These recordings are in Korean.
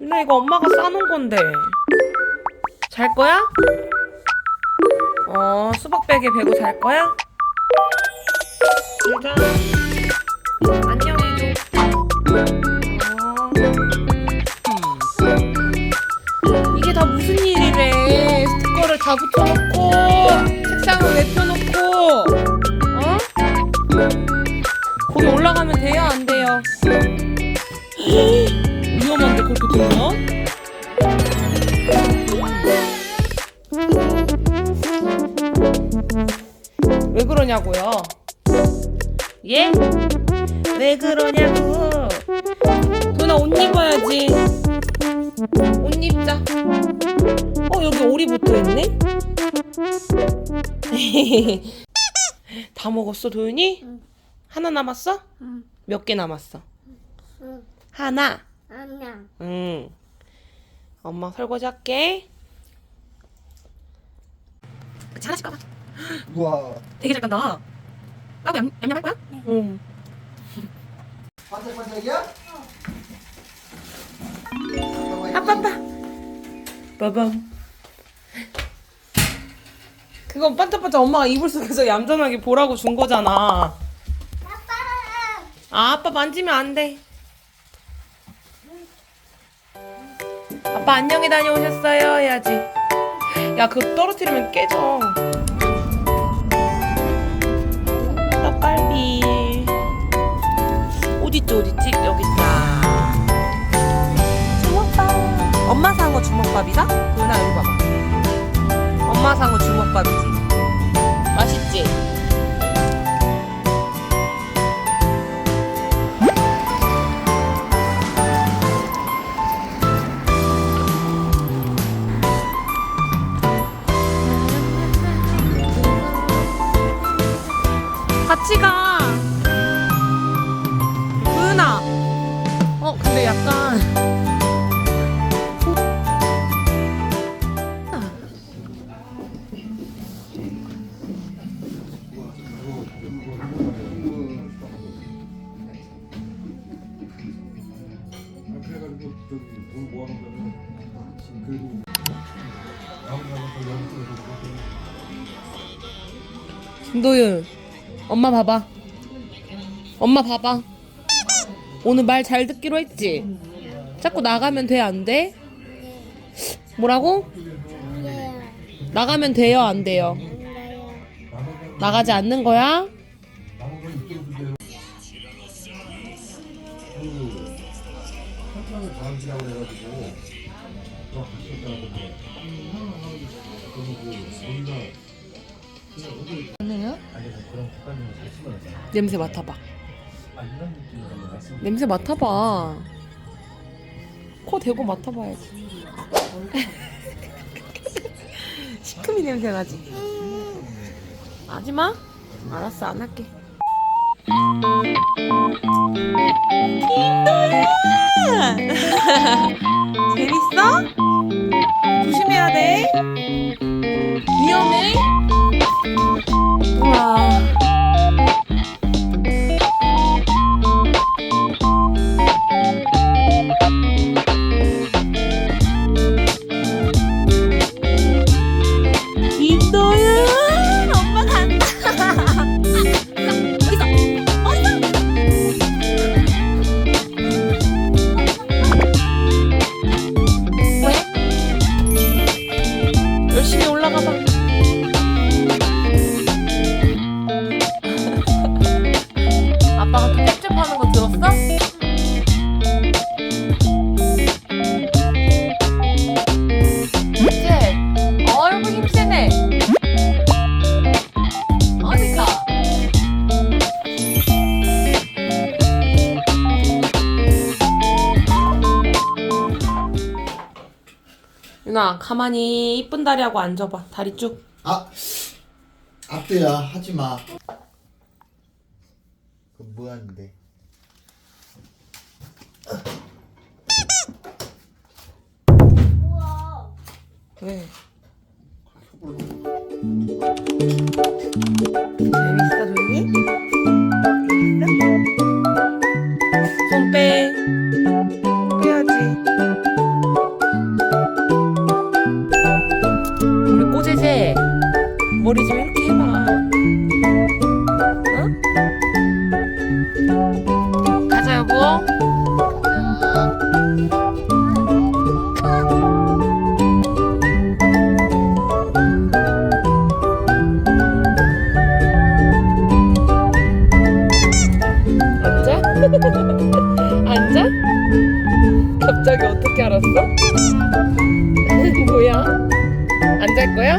유나 이거 엄마가 싸놓은 건데. 잘 거야? 어, 수박백에 베고 잘 거야? 자, 안녕해줘. 어. 이게 다 무슨 일이래? 스티커를 다 붙여놓고 책상을 왜 펴놓고 어? 거기 올라가면 돼요? 안 돼요? 위험한데 그렇게 들면? 왜 그러냐고요? 예? 왜 그러냐고? 누나 옷 입어야지. 옷 입자. 어 여기 오리 붙어 있네. 다 먹었어 도윤이? 응. 하나 남았어? 응. 몇개 남았어? 응. 하나. 아니야. 응. 엄마 설거지 할게. 그치 하나씩 까봐. 우와 되게 잘 깐다. 까고 얌, 얌얌 할 거야? 응. 반짝반짝이야? 아빠 아빠. 빠밤. 그건 반짝반짝 엄마가 이불 속에서 얌전하게 보라고 준 거잖아. 아, 아빠 만지면 안 돼. 아빠 안녕히 다녀오셨어요 해야지. 야, 그거 떨어뜨리면 깨져. 떡갈비. 어딨지, 어딨지? 여기 있다. 주먹밥. 엄마 산 거 주먹밥이다? 도윤아, 여기 봐봐. 엄마 산 거 주먹밥이지. 맛있지? 약간. 김도윤, 엄마 봐봐. 엄마 봐봐. 오늘 말 잘 듣기로 했지? 자꾸 나가면 돼, 안 돼? 뭐라고? 나가면 돼요, 안 돼요? 나가지 않는 거야? 설탕을 다음 냄새 맡아봐. 코 대고 맡아봐야지. 시큼이 냄새 나지? 하지 마. 알았어, 안 할게. 김도야! 재밌어? 조심해야 돼. 위험해. 열심히 올라가 봐 유나 가만히 이쁜 다리 하고 앉아봐 다리 쭉 아 앞대야 하지 마 그 뭐하는데 우와. 왜? 재밌어 조니? 싶어? 앉아? 앉아? 갑자기 어떻게 알았어? 뭐야? 안잘 거야?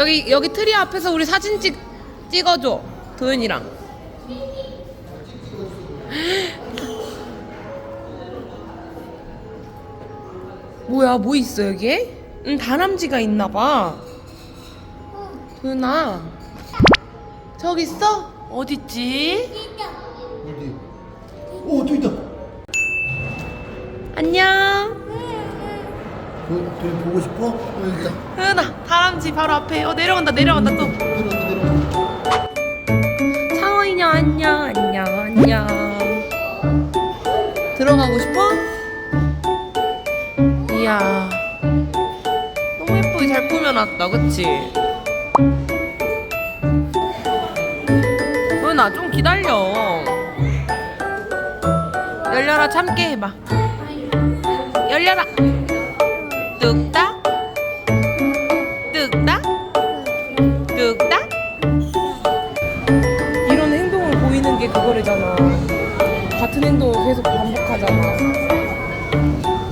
여기 여기 트리 앞에서 우리 사진 찍 찍어줘 도윤이랑. 뭐야 뭐 있어 여기? 응 다람쥐가 있나 봐. 도윤아 저기 있어? 어디 있지? 어디? 오, 또 있다. 안녕. 도, 도 보고 싶어? 어, 여기 있다. 도윤아 다람쥐 바로 앞에. 어 내려간다 내려간다 또. 내려온다, 내려온다. 안녕 안녕 안녕 들어가고 싶어? 이야 너무 예쁘게 잘 꾸며놨다 그치? 은아 좀 기다려 열려라 참게 해봐 열려라 뚝딱 그거래잖아. 같은 행동을 계속 반복하잖아.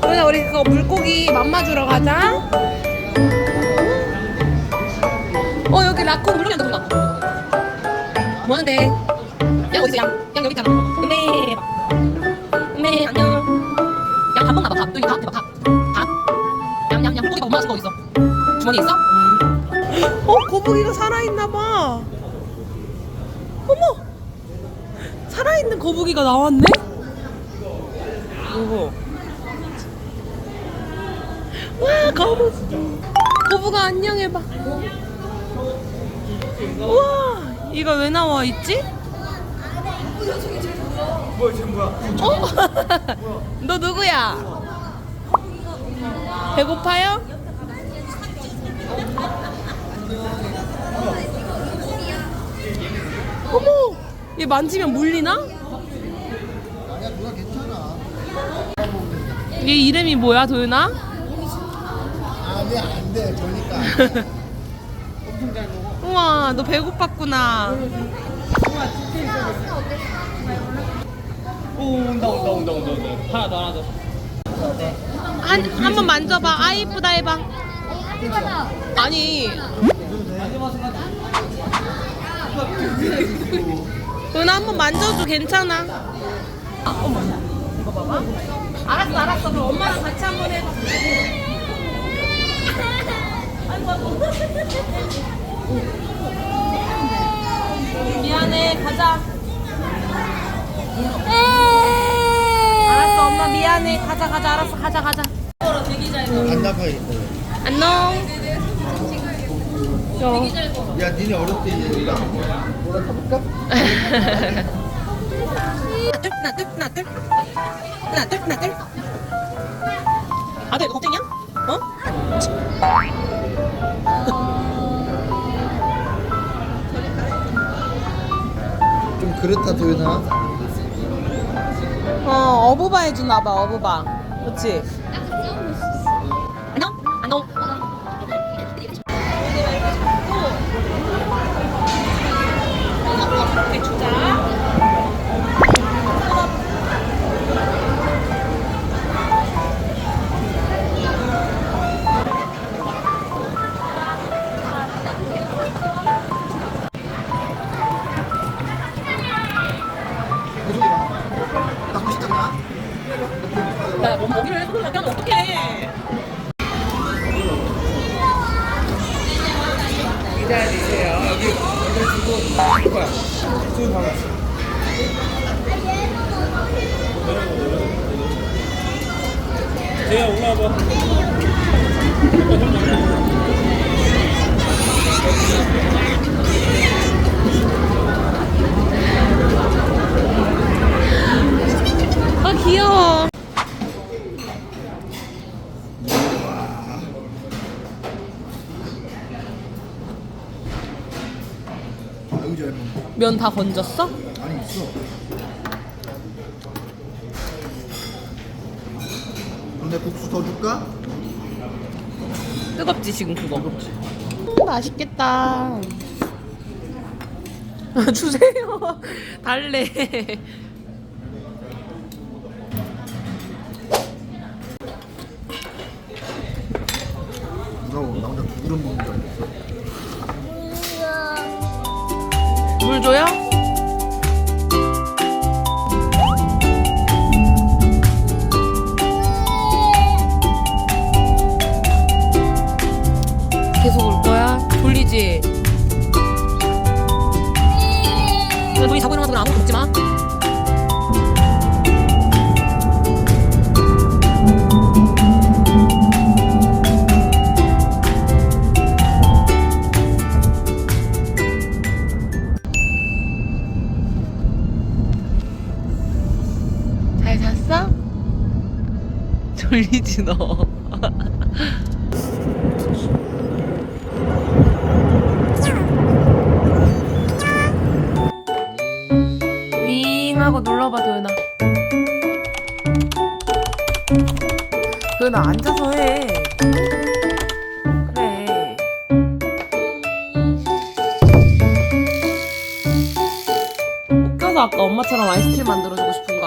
그러나 우리 그거 물고기 맘마 주러 가자. 어 여기 라쿤 물고기 한다 뭐 하는데? 양 어디 있어 양? 양 여기 있잖아. 은매 은매 안녕. 양밥 먹나 봐 밥. 또 이거 밥 대박 밥. 밥. 양 양양 물고기가 엄마 준거 어디 있어? 주머니에 있어? 어 거북이가 살아있나 봐. 어머! 살아있는 거북이가 나왔네? 오호. 와, 거북. 거북아, 안녕해봐. 우와, 이거 왜 나와 있지? 뭐야, 쟤 뭐야? 어? 너 누구야? 배고파요? 어머! 얘 만지면 물리나? 아니야, 누나 괜찮아. 얘 이름이 뭐야, 도윤아? 아니야, 안 돼. 저니까. 우와, 너 배고팠구나. 오 온다 온다 온다 온다 온다 하나 더 하나 더 한, 한 번 만져봐. 아, 이쁘다 해봐. 아니. 도 윤아, 한번 만져도 괜찮아. 아, 어머. 이거 봐봐. 알았어, 알았어. 그럼 엄마랑 같이 한번 해봐. 아이고, 아이고. 미안해, 가자. 알았어, 엄마 미안해. 가자, 가자, 알았어, 가자, 가자. 반납하겠다. 안녕. 야, 니네 어렸을 때 얘기가 뭐라 가볼까? 하나 둘, 하나 둘, 하나 둘, 하나 둘. 아들 너 걱정이야? 어? 좀 그렇다, 도윤아. 어 어부바 해주나 봐 어부바. 그렇 기다리세요. 여기 여기 주고 할 거야. 지금 봐봐. 제가 올라와봐 아 귀여워. 면 다 건졌어? 아니 있어 근데 국수 더 줄까? 뜨겁지 지금 그거? 뜨겁지. 음, 맛있겠다. 주세요. 달래. 누가 나 혼자 두 그릇 먹는 물 줘요? 계속 울 거야? 졸리지? 졸리지 너. 윙 하고 눌러봐 도연아. 도연아 앉아서 해. 그래. 웃겨서 아까 엄마처럼 아이스크림 만들어주고 싶은